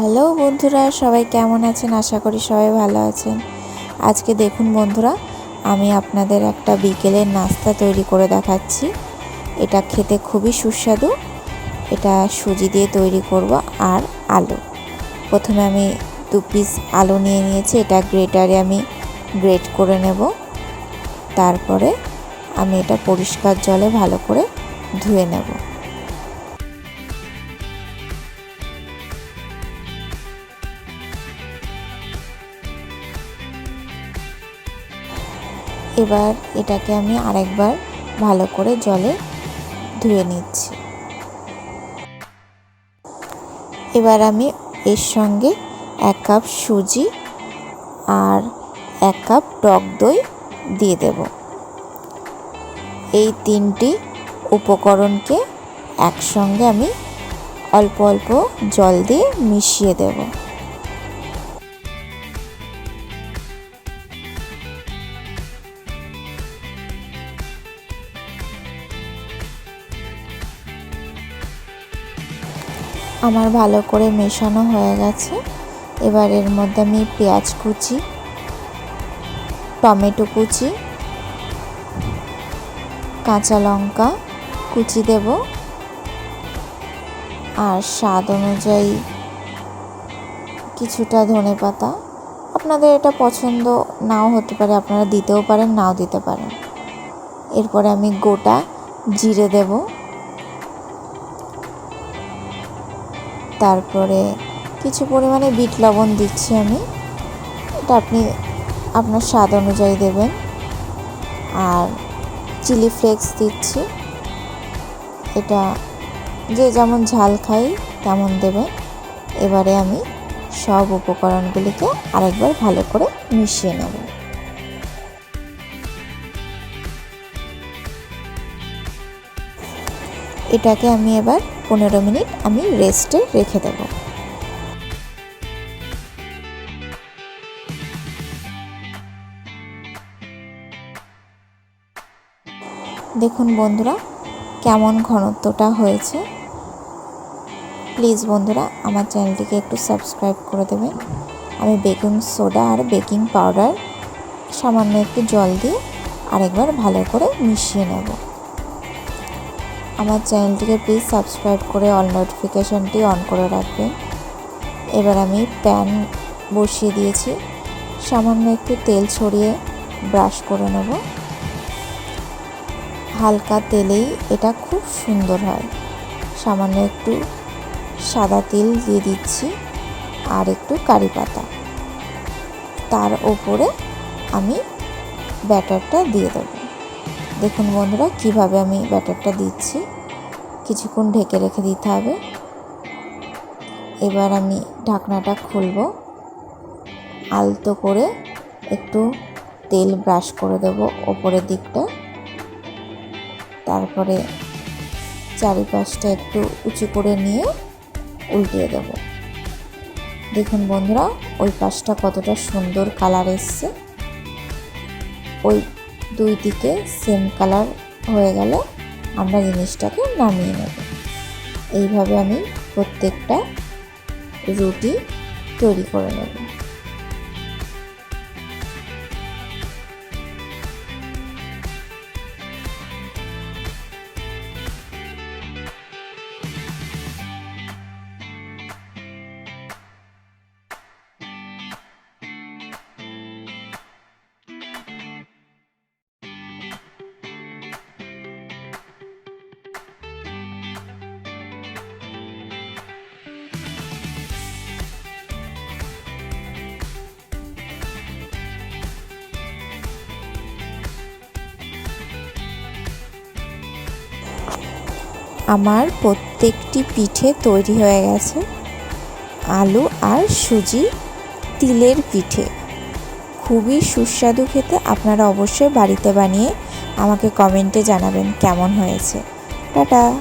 Hello বন্ধুরা, সবাই কেমন আছেন? আশা করি সবাই ভালো আছেন। আজকে দেখুন বন্ধুরা, আমি আপনাদের একটা বিকেলের নাস্তা তৈরি করে দেখাচ্ছি। এটা খেতে খুবই সুস্বাদু। এটা সুজি দিয়ে তৈরি করব আর আলু। প্রথমে আমি দু পিস আলু নিয়ে নিয়েছি, এটা গ্রেটারে আমি গ্রেট করে নেব। তারপরে আমি এটা পরিষ্কার জলে ভালো করে ধুয়ে নেব। এবার এটাকে আমি আরেকবার ভালো করে জলে ধুয়ে নিচ্ছি। এবার আমি এর সঙ্গে এক কাপ সুজি আর এক কাপ টক দই দিয়ে দেব। এই তিনটি উপকরণকে একসঙ্গে আমি অল্প অল্প জল দিয়ে মিশিয়ে দেবো। আমার ভালো করে মেশানো হয়ে গেছে। এবার এর মধ্যে আমি পেঁয়াজ কুচি, টমেটো কুচি, কাঁচা লঙ্কা কুচি দেব। আর স্বাদ অনুযায়ী কিছুটা ধনে পাতা। আপনাদের এটা পছন্দ নাও হতে পারে, আপনারা দিতেও পারেন, নাও দিতে পারেন। এরপরে আমি গোটা জিরে দেবো। তারপরে কিছু পরিমাণে বিট লবণ দিচ্ছি আমি। এটা আপনি আপনার স্বাদ অনুযায়ী দেবেন। আর চিলি ফ্লেক্স দিচ্ছি। এটা যে যেমন ঝাল খাই তেমন দেবে। এবারে আমি সব উপকরণগুলিকে আরেকবার ভালো করে মিশিয়ে নেব। এটাকে আমি এবার পনেরো মিনিট আমি রেস্টে রেখে দেব। দেখুন বন্ধুরা, কেমন ঘনত্বটা হয়েছে। প্লিজ বন্ধুরা, আমার চ্যানেলটিকে একটু সাবস্ক্রাইব করে দেবেন। আমি বেকিং সোডা আর বেকিং পাউডার সামান্য একটু জল দিয়ে আরেকবার ভালো করে মিশিয়ে নেব। আমার চ্যানেলটিকে প্লিজ সাবস্ক্রাইব করে অল নোটিফিকেশানটি অন করে রাখবেন। এবার আমি প্যান বসিয়ে দিয়েছি। সামান্য একটু তেল ছড়িয়ে ব্রাশ করে নেব। হালকা তেলেই এটা খুব সুন্দর হয়। সামান্য একটু সাদা তেল দিয়ে দিচ্ছি আর একটু কারি পাতা। তার ওপরে আমি ব্যাটারটা দিয়ে দেবো। দেখুন বন্ধুরা, কীভাবে আমি ব্যাটারটা দিচ্ছি। কিছুক্ষণ ঢেকে রেখে দিতে হবে। এবার আমি ঢাকনাটা খুলব। আলতো করে একটু তেল ব্রাশ করে দেব ওপরের দিকটা। তারপরে চারিপাশটা একটু উঁচু করে নিয়ে উল্টিয়ে দেব। দেখুন বন্ধুরা, ওই পাশটা কতটা সুন্দর কালার এসছে। ওই দুই দিকে সেম কালার হয়ে গেলে আমরা জিনিসটাকে নামিয়ে নেব। এইভাবে আমি প্রত্যেকটা রুটি তৈরি করে নেব। আমার প্রত্যেকটি পিঠে তৈরি হয়ে গেছে আলু আর সুজি তিলের পিঠে। খুবই সুস্বাদু খেতে আপনারা অবশ্যই বাড়িতে বানিয়ে আমাকে কমেন্টে জানাবেন কেমন হয়েছে। টাটা।